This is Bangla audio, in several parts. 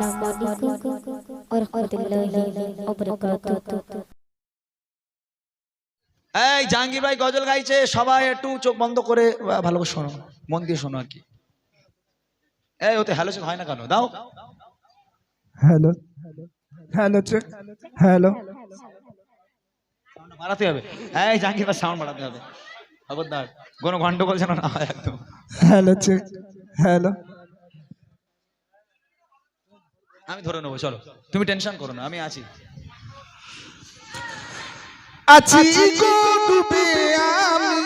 Assalamualaikum warahmatullahi এই জাহাঙ্গীর ভাই গজল গাইছে সবাই একটু চোখ বন্ধ করে ভালো করে শোনো মন দিয়ে শোনো আর কি। এই ওতে হ্যালো চেক হয় না কেন? দাও। হ্যালো হ্যালো চেক হ্যালো বাড়াতে হবে। এই জাহাঙ্গীর ভাই সাউন্ড বাড়াতে হবে। খবরদার। কোনো গন্ডগোল যেন না হয় একদম। হ্যালো চেক হ্যালো আমি ধরে নেব চলো। তুমি টেনশন করো না আমি আছি। আছি গো ডুবে আমি।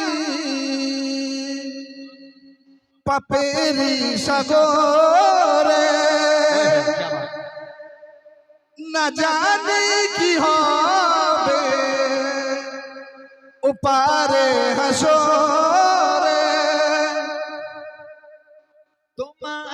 পাপের সাগরে। না জানি কি হবে। ওপারে হাসরে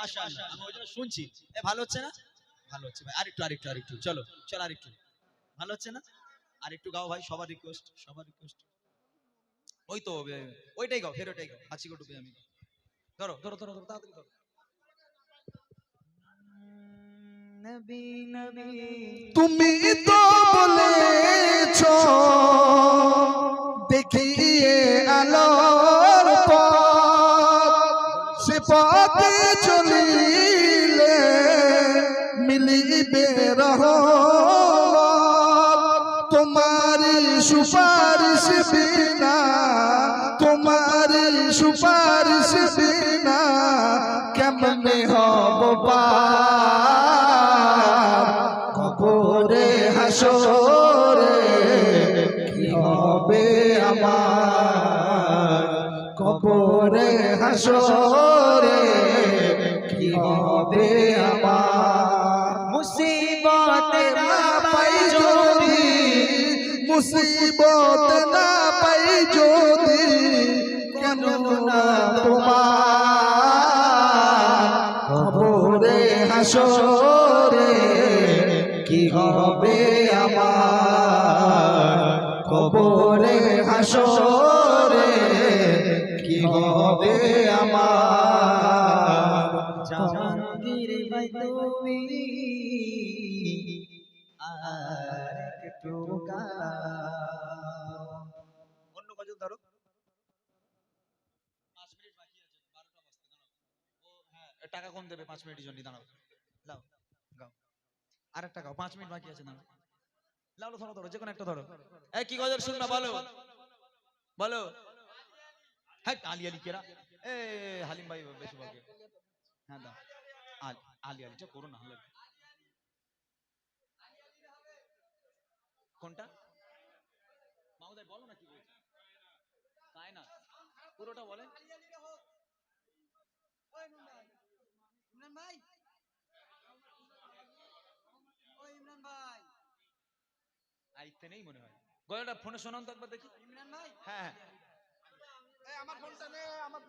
মাশাআল্লাহ। আমি ওই জন্য শুনছি। এ ভালো হচ্ছে না? ভালো হচ্ছে ভাই। আরেকটু আরেকটু আরেকটু। চলো চল আরেকটু। ভালো হচ্ছে না? আরেকটু গাও ভাই সবার রিকোয়েস্ট সবার রিকোয়েস্ট ওই তো ওইটাই গাও ফের ওইটাই গাও। হাসি আমি। ধরো ধরো ধরো ধরো তাড়াতাড়ি ধরো। নবী নবী। তুমি তো বলেছ হাসরে কি হবে আমার? কবরে হাসরে কি হবে আমার? মুসিবত না পাই যদি মুসিবত না পাই যদি কেন না তোমার কবরে হাসরে কি হবে আমার? কবরে হাসরে কি হবে আমার? হ্যাঁ টাকা কম দেবে, পাঁচ মিনিটের জন্য গাও আর গাও পাঁচ মিনিট বাকি আছে দাঁড়াও লাও ধরো ধরো যে কোনো একটা ধরো। এই, কি গজল শুনবা, বলো? বলো? হ্যাঁ আলি আলি কেরা? এ, হালিম ভাই, বেশি বলকে হ্যাঁ দাও। আলি আলি আলিটা করো না কোনটা? মাহুদাই বলো না কি তাই না? পুরোটা বলে। আইতে নেই মনে হয় গলাটা ফোনে শোনান তো একবার দেখি হ্যাঁ হ্যাঁ আমার ফোনটা নে আমার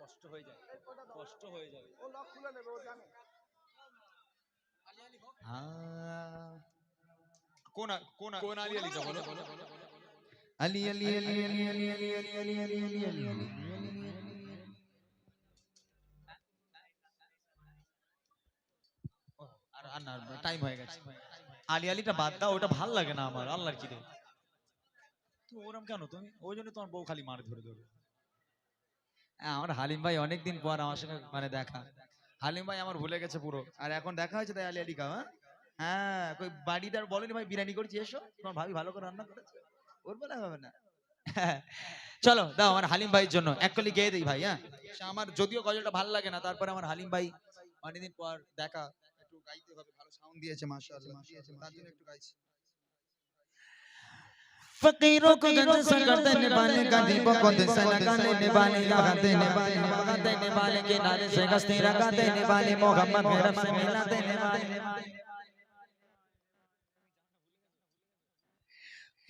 কষ্ট হয়ে যায় কষ্ট হয়ে যাবে ও লক খুলে নেবে ও জানে হ্যাঁ। কোন কোন কোন আলি আলিটা বলো আলি আলি আলি আলি আলি আলি আলি আলি আলি আলি আলি আলি আর আর টাইম হয়ে গেছে আলি আলিটা বাদ দাও ওটা ভালো লাগে না আমার আল্লাহর কি তুমি ওরম কেন? তুমি ওই জন্য তোমার বউ খালি মার ধরে ধরে। হ্যাঁ, আমার হালিম ভাই অনেকদিন পর আমার সঙ্গে মানে দেখা। হালিম ভাই আমার ভুলে গেছে পুরো। আর এখন দেখা হয়েছে তাই আলি আলি খাও হ্যাঁ? হ্যাঁ বলেনি ভাই বিরিয়ানি করেছি এসো। তোমার ভাবি ভালো করে রান্না করেছে। ওর বেলা হবে না। চলো দাও আমার হালিম ভাইয়ের জন্য। এক কলি গেয়ে দিই ভাই হ্যাঁ? আমার যদিও গজলটা ভালো লাগে না তারপরে আমার হালিম ভাই অনেকদিন পর দেখা। গাইতে হবে ভালো সাউন্ড দিয়েছে মাশাআল্লাহ তার জন্য একটু গাইছি फकीरों को गंज संगर देने वाले गरीबों को दिशा लगा लेने वाले लगा देने वाले लगा देने वाले के नारे से गस्ती लगा देने वाले मोहम्मद मेरा से मिला देने वाले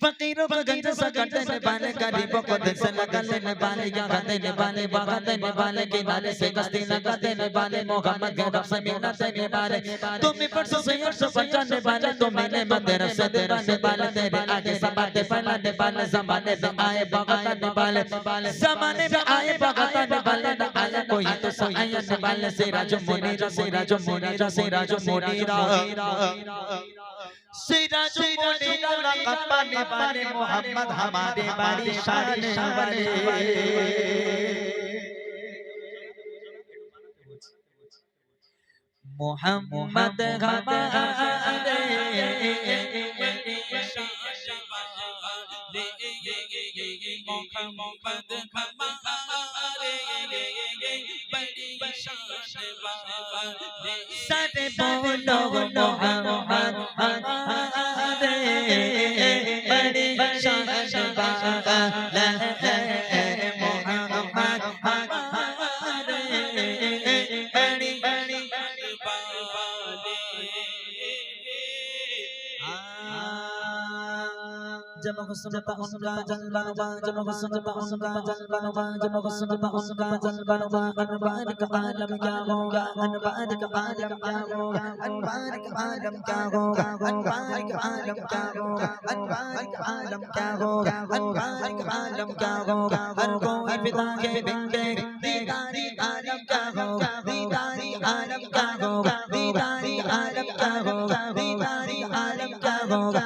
फकीरों को गंज सगते ने बाले गरीबों को दिल से लगाते ने बाले या गाते ने बाले बागाते ने बाले के नाले से गस्ती लगाते ने बाले मोहम्मद के रब से मिलाते ने बाले तुम परसों से और सो बचाने वाले तुम मैंने मंदिर से तेरा से बाले तेरे आगे सबाते फैलाने वाले जमाने में आए बागाता ने बाले। जमाने में आए बागाता ने बाले ना आया कोई तो सहायता ने बाले सिराज मुनीरा सिराज मुनीरा सिराज मुनीरा सिराज मुनीरा लक़त पाने वाले मोहम्मद हमारे बड़ी शान वाले मोहम्मद हमारे मोहम्मद हमारे बड़ी शान वाले सारे बोलो मोहम्मद हमारे बड़ी शान वाला حسنت ان کا جلوہ با جب حسنت ان کا جلوہ با جب حسنت ان کا جلوہ با انوار کا عالم کیا ہوگا انوار کا عالم کیا ہوگا انوار کا عالم کیا ہوگا انوار کا عالم کیا ہوگا انوار کا عالم کیا ہوگا انوار کا عالم کیا ہوگا ہر کوئی پتا کے بندے دیداری عالم کیا ہوگا دیداری عالم کیا ہوگا دیداری عالم کیا ہوگا دیداری عالم کیا ہوگا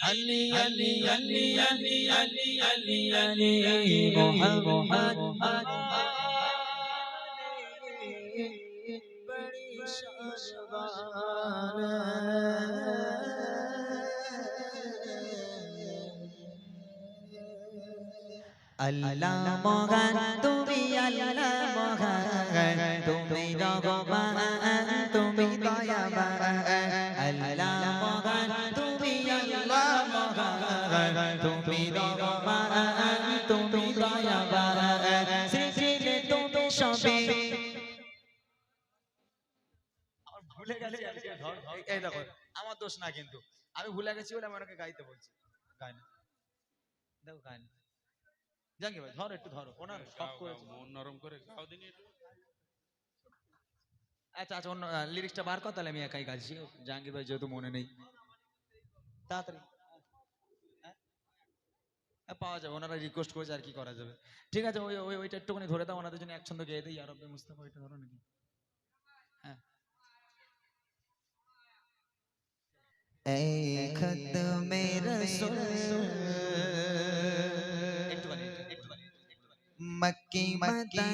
আলী আলী আলী আলী আলী আলী আলী মোহাম্মদ বড়ি শান আল্লাহ মহান তুমি আল্লাহ মহান তুমি রহমান তুমি রহমান তুমি দয়াবান সৃষ্টিতে তুমি সবে আমার ভুলে গেছি এই- এই দেখো। আমার দোষ না কিন্তু। আমি ভুলে গেছি বলে আমি ওনাকে গাইতে বলছি। গায় না। দেখো গায় না। জাঙ্গি ভাই ধরো একটু ধরো। ওনার করেছে। মন নরম করে গাও দিনি। আচ্ছা আচ্ছা অন্য লিরিক্সটা বার কর তাহলে আমি একাই গাইছি। জাহাঙ্গীর ভাই যেহেতু মনে নেই। তাড়াতাড়ি। পাওয়া যাবে। ওনারা রিকোয়েস্ট করেছে আর কি করা যাবে। ঠিক আছে ওই ওই ওইটা একটুখানি ধরে দাও ওনাদের জন্য একসঙ্গে গেয়ে দিই। আরবে মুস্তাফা ওইটা ধরো নাকি। হ্যাঁ। এই খত মেরা মক্কি মক্কি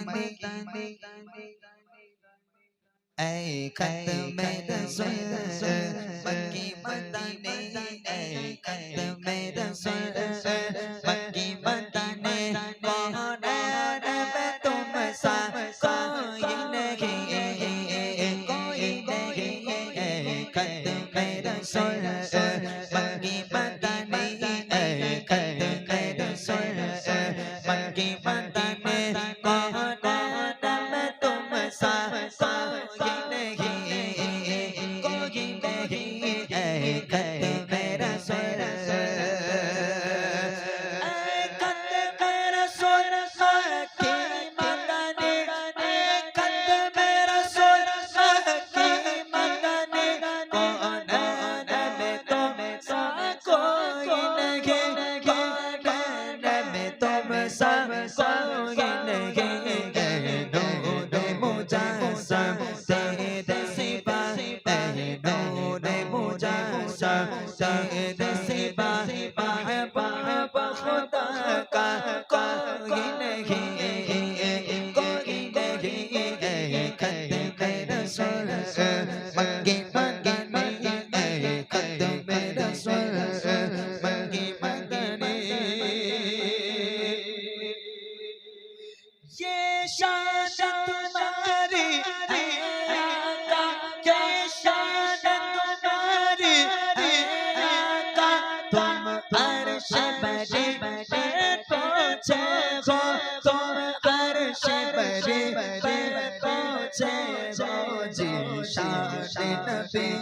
اے ختم رسول مکی مدینے اے ختم رسول مکی مدینے کون رب تم سا کوئی نہیں کوئی نہیں اے ختم رسول مکی مدینے जी शान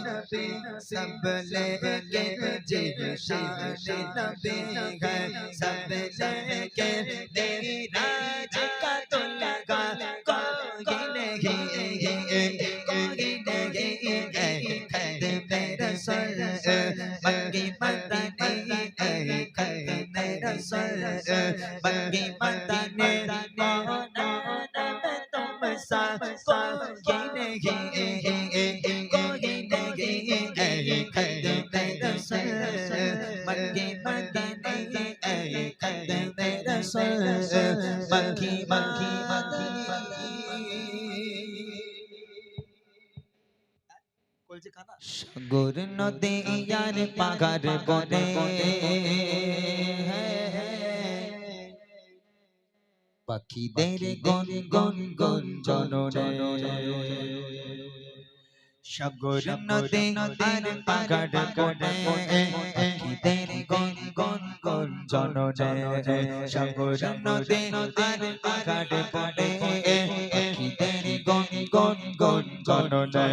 नबी सब लेके जी शान नबी है सब लेके तेरी राज का तो लगा कोई नहीं कोई नहीं खद मेरा सर मंगी मदनी खद मेरा सर मंगी मदनी मोहना गुरु गुर नदी यार पागर बोले পাখিদের গন গন গন জননে সাগর নদী আর পাগার বনে পাখিদের গন গন গন জননে সাগর নদী আর পাগার বনে পাখিদের গন গন গন জননে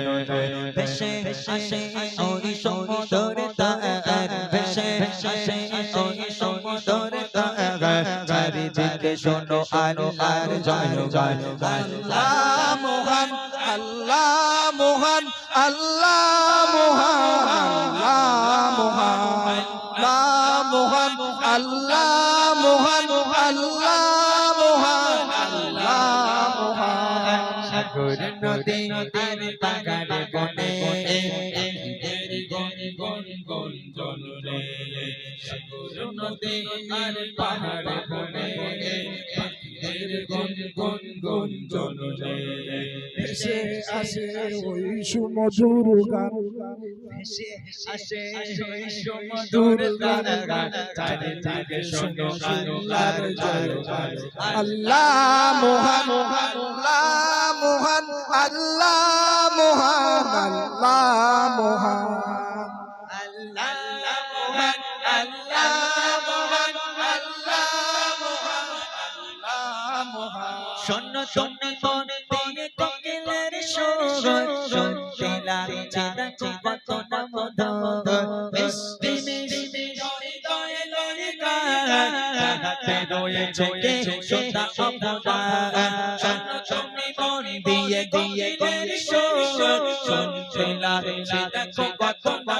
ভেসে আসে ওই সমুদর তার ভেসে আসে ওই সমুদর শোনো আল্লাহর জয় জয় আল্লাহ মোহন আল্লাহ মোহন আল্লাহ মোহন আল্লাহ মোহন আল্লাহ মোহন আল্লাহ মোহন আল্লাহ মোহন। সাগর নদী আর পাগার বনে তেরি গন গন গন জনরে সাগর নদী আর পাহাড় বনে গন গন গন জনরে ভেসে আসে ওই সুমধুর গান। ভেসে আসে ওই সমুদর তারা চারিদিকে শোনো আল্লাহর জয় আল্লাহ মোহন আল্লাহ মোহন আল্লাহ মোহন আল্লাহ মোহন। শোন তুমি মন দিয়ে কোকিলের সুর শুনতে লাগছে নাকি কত না মধুর। মিষ্টি মিষ্টি হৃদয়ে লয়ে গান তাহাতে রয়েছে কে সোনা অপরাধ শোন তুমি মন দিয়ে কোকিলের সুর শুনতে লাগছে নাকি কত না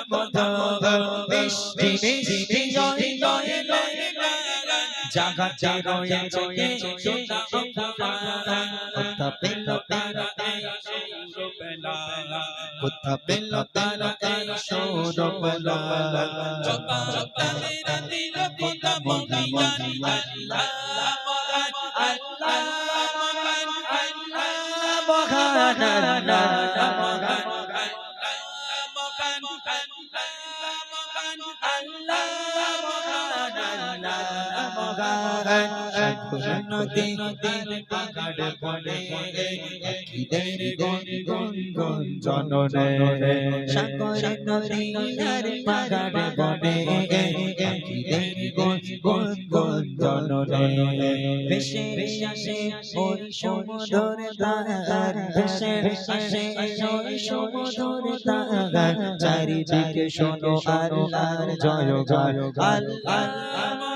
মিষ্টি মিষ্টি লয়ে জাগাতে রয়েছে কথা বেল তারা কথা বেল তারা সৌরবলা কথা মদিনা আল্লাহ Allah নদী পাহাড় বনে পাখিদের গন গন গন জননে সাগর নদীর পাহাড় বনে পাখিদের গন গন গন জননে ভেসে আসে ওই সমুদর তার ভেসে আসে ওই সমুদর তার চারিদিকে শোনো আল্লাহর জয় জয় আল্লাহ মহান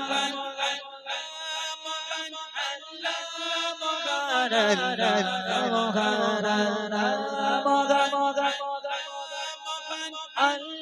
Allah